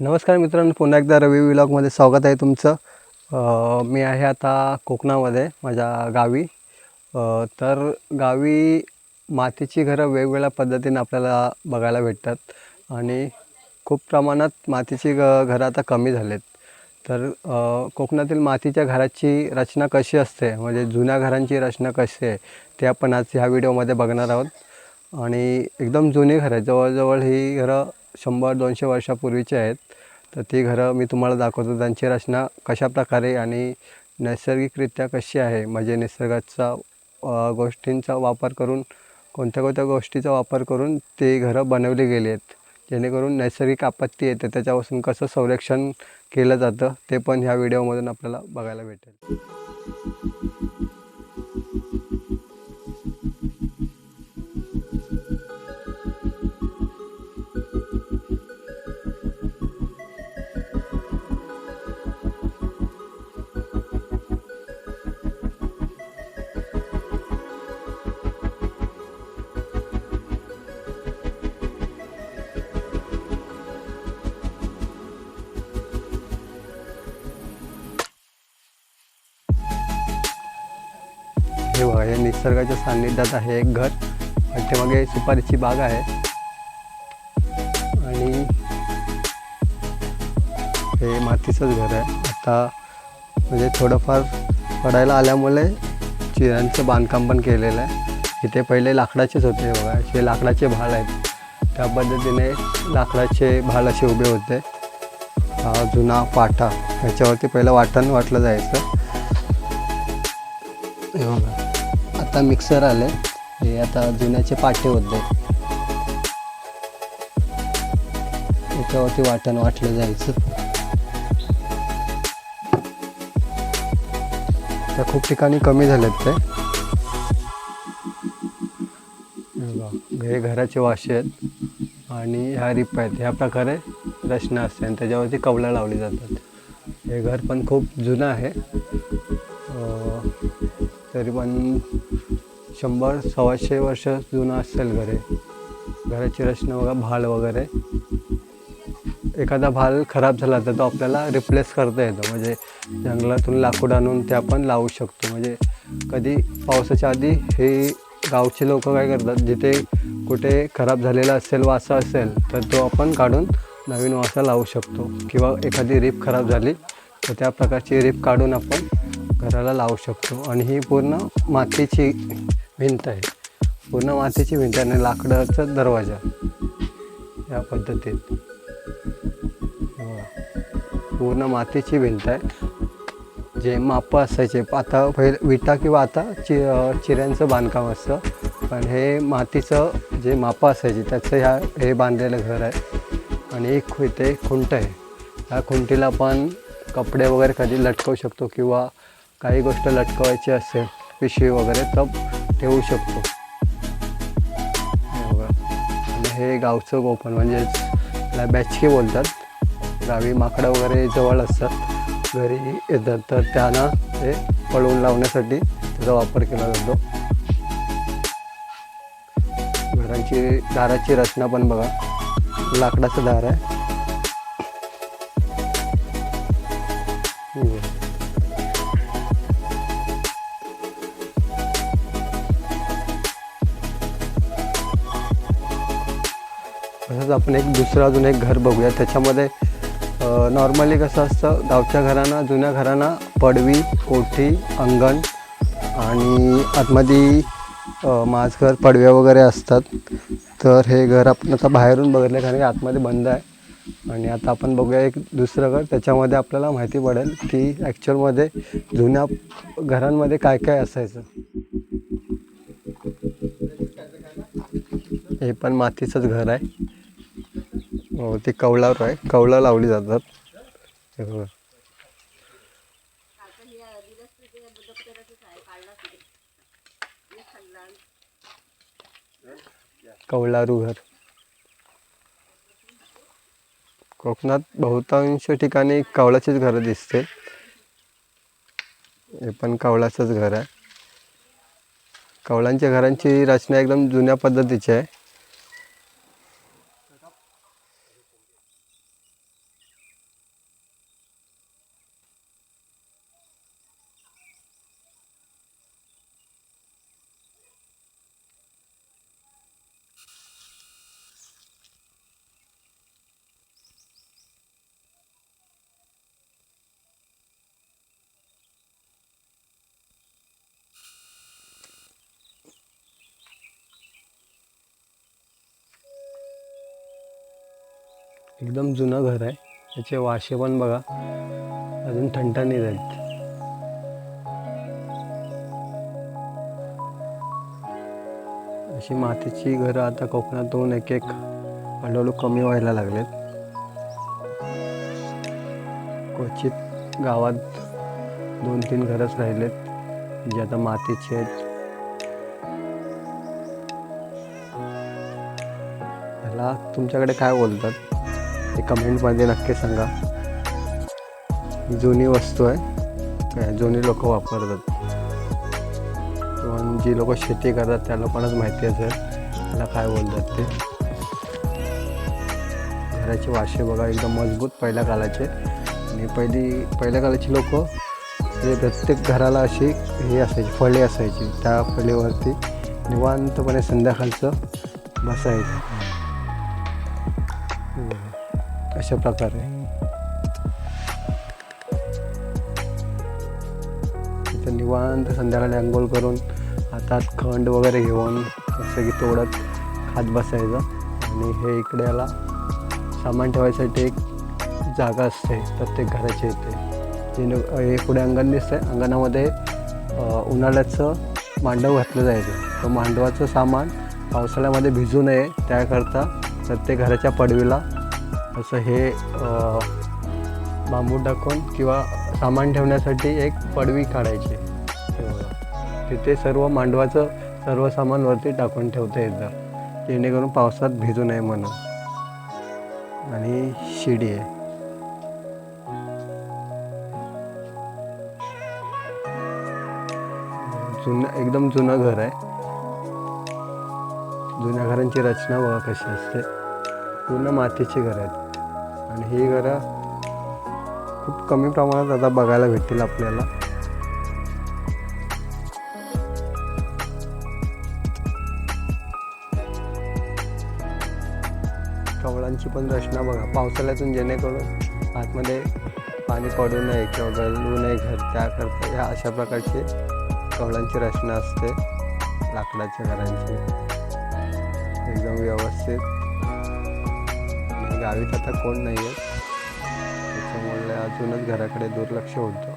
नमस्कार मित्रांनो पुन्हा एकदा रवी विलॉगमध्ये स्वागत आहे तुमचं. मी आहे आता कोकणामध्ये माझ्या गावी. तर गावी मातीची घरं वेगवेगळ्या पद्धतीने आपल्याला बघायला भेटतात आणि खूप प्रमाणात मातीची घ घरं आता कमी झालेत. तर कोकणातील मातीच्या घराची रचना कशी असते म्हणजे जुन्या घरांची रचना कशी आहे ते आपण आज ह्या व्हिडिओमध्ये बघणार आहोत. आणि एकदम जुनी घरं आहेत जवळजवळ ही घरं शंभर दोनशे वर्षापूर्वीचे आहेत. तर ती घरं मी तुम्हाला दाखवतो. त्यांची रचना कशा प्रकारे आणि नैसर्गिकरित्या कशी आहे? म्हणजे निसर्गाचा गोष्टींचा वापर करून कोणत्या कोणत्या गोष्टीचा वापर करून ती घरं बनवली गेली आहेत. जेणेकरून नैसर्गिक आपत्ती येते. त्याच्यापासून कसं संरक्षण केलं जातं ते पण ह्या व्हिडिओमधून आपल्याला बघायला भेटेल. हे निसर्गाच्या सान्निध्यात आहे एक घर. पाठीमागे सुपारीची बाग आहे. आणि हे मातीचंच घर आहे. आता म्हणजे थोडंफार पडायला आल्यामुळे चिरांचं बांधकाम पण केलेलं आहे. इथे पहिले लाकडाचेच होते बघा. असे लाकडाचे भाल आहेत. त्या पद्धतीने लाकडाचे भाल असे उभे होते. हा जुना पाटा. ह्याच्यावरती पहिलं वाटण वाटलं जायचं. हे बघा. आता मिक्सर आले. हे आता जुन्याचे पाटे होते. याच्यावरती वाटण वाटलं जायचं. त्या खूप ठिकाणी कमी झालेत ते. हे हे घराचे वाशे आहेत आणि ह्या रिप आहेत. ह्या प्रकारे रचना असते आणि त्याच्यावरती कवलं लावली जातात. हे घर पण खूप जुनं आहे. तरी पण शंभर सव्वाशे वर्ष जुनं असेल घरे. घराची रचना वगैरे भाल वगैरे. एखादा भाल खराब झाला तर तो आपल्याला रिप्लेस करता येतो. म्हणजे जंगलातून लाकूड आणून ते आपण लावू शकतो. म्हणजे कधी पावसाच्या आधी हे गावचे लोक काय करतात जिथे कुठे खराब झालेला असेल वासा असेल तर तो आपण काढून नवीन वासा लावू शकतो. किंवा एखादी रिप खराब झाली तर त्या प्रकारची रिप काढून आपण घराला लावू शकतो. आणि ही पूर्ण मातीची भिंत आहे. पूर्ण मातीची भिंत आहे आणि लाकडाचा दरवाजा या पद्धतीत. पूर्ण मातीची भिंत आहे. जे मापं असायचे आता पहिले विटा किंवा आता चि चिऱ्यांचं बांधकाम असतं. पण हे मातीचं जे मापं असायचे त्याचं ह्या हे बांधलेलं घर आहे. आणि एक इथे खुंट आहे. ह्या खुंटीला आपण कपडे वगैरे कधी लटकवू शकतो किंवा काही गोष्ट लटकवायची असेल पिशवी वगैरे तर ठेवू शकतो. हे बघा. हे गावचं गोपन म्हणजेच त्याला बॅचके बोलतात. गावी माकडं वगैरे जवळ असतात. घरी येतात. तर त्यांना ते पळवून लावण्यासाठी त्याचा वापर केला जातो. घरांची दाराची रचना पण बघा. लाकडाचं दार आहे. तसंच आपण एक दुसरं अजून एक घर बघूया. त्याच्यामध्ये नॉर्मली कसं असतं गावच्या घरांना जुन्या घरांना पडवी कोठी अंगण आणि आतमध्ये माझघर पडव्या वगैरे असतात. तर हे घर आपण आता बाहेरून बघितलं कारण की आतमध्ये बंद आहे. आणि आता आपण बघूया एक दुसरं घर. त्याच्यामध्ये आपल्याला माहिती पडेल की ॲक्च्युअलमध्ये जुन्या घरांमध्ये काय काय असायचं. हे पण मातीचंच घर आहे. हो ते कौलावर आहे. कौलं लावली जातात. हे बघा. घर. कोकणात बहुतांश ठिकाणी कौलाचीच घरं दिसते. हे पण कावळाचंच घर आहे. कवळांच्या घरांची रचना एकदम जुन्या पद्धतीची आहे. एकदम जुनं घर आहे. त्याचे वाशे पण बघा. अजून ठणठणीत आहेत. अशी मातीची घरं आता कोकणातून एक एक हळूहळू कमी व्हायला लागलेत. क्वचित गावात दोन तीन घरंच राहिलेत जे आता मातीचे आहेत. ह्याला तुमच्याकडे काय बोलतात? ते कमेंटमध्ये नक्की सांगा. ही जुनी वस्तू आहे. काय जुनी लोक वापरतात. पण जी लोक शेती करतात त्या लोकांनाच माहिती असेल त्याला काय बोलतात ते. घराचे वाशे बघा एकदम मजबूत पहिल्या काळाचे. आणि पहिली पहिल्या काळाची लोक म्हणजे प्रत्येक घराला अशी हे असायची फळे असायची. त्या फळीवरती निवांतपणे संध्याकाळचं बसायचं. अशा प्रकारे. तिथं निवांत संध्याकाळी अंघोळ करून हातात खंड वगैरे घेऊन असं की तोडत खात बसायचं. आणि हे इकडे याला सामान ठेवायसाठी एक जागा असते प्रत्येक घराच्या इथे. जेणे हे पुढे अंगण दिसतंय. अंगणामध्ये उन्हाळ्याचं मांडव घातलं जायचं. तर मांडवाचं सामान पावसाळ्यामध्ये भिजू नये त्याकरता प्रत्येक घराच्या पडवीला असं हे बांबू टाकून किंवा सामान ठेवण्यासाठी एक पडवी काढायची. तिथे सर्व मांडवाचं सर्व सामान वरती टाकून ठेवता येतं. जेणेकरून पावसात भिजू नये म्हणून. आणि शिडी आहे. जुनं एकदम जुनं घर आहे. जुन्या घरांची रचना बघा कशी असते. पूर्ण मातीची घरं आहेत. आणि ही घरं खूप कमी प्रमाणात आता बघायला भेटतील आपल्याला. कवळांची पण रचना बघा. पावसाळ्यातून जेणेकरून आतमध्ये पाणी पडू नये किंवा गळू नये घर त्याकरता ह्या अशा प्रकारची कवळांची रचना असते. लाकडाच्या घरांची. एकदम व्यवस्थित. गावीत आता कोण नाही आहे त्याच्यामुळे अजूनच घराकडे दुर्लक्ष होतं.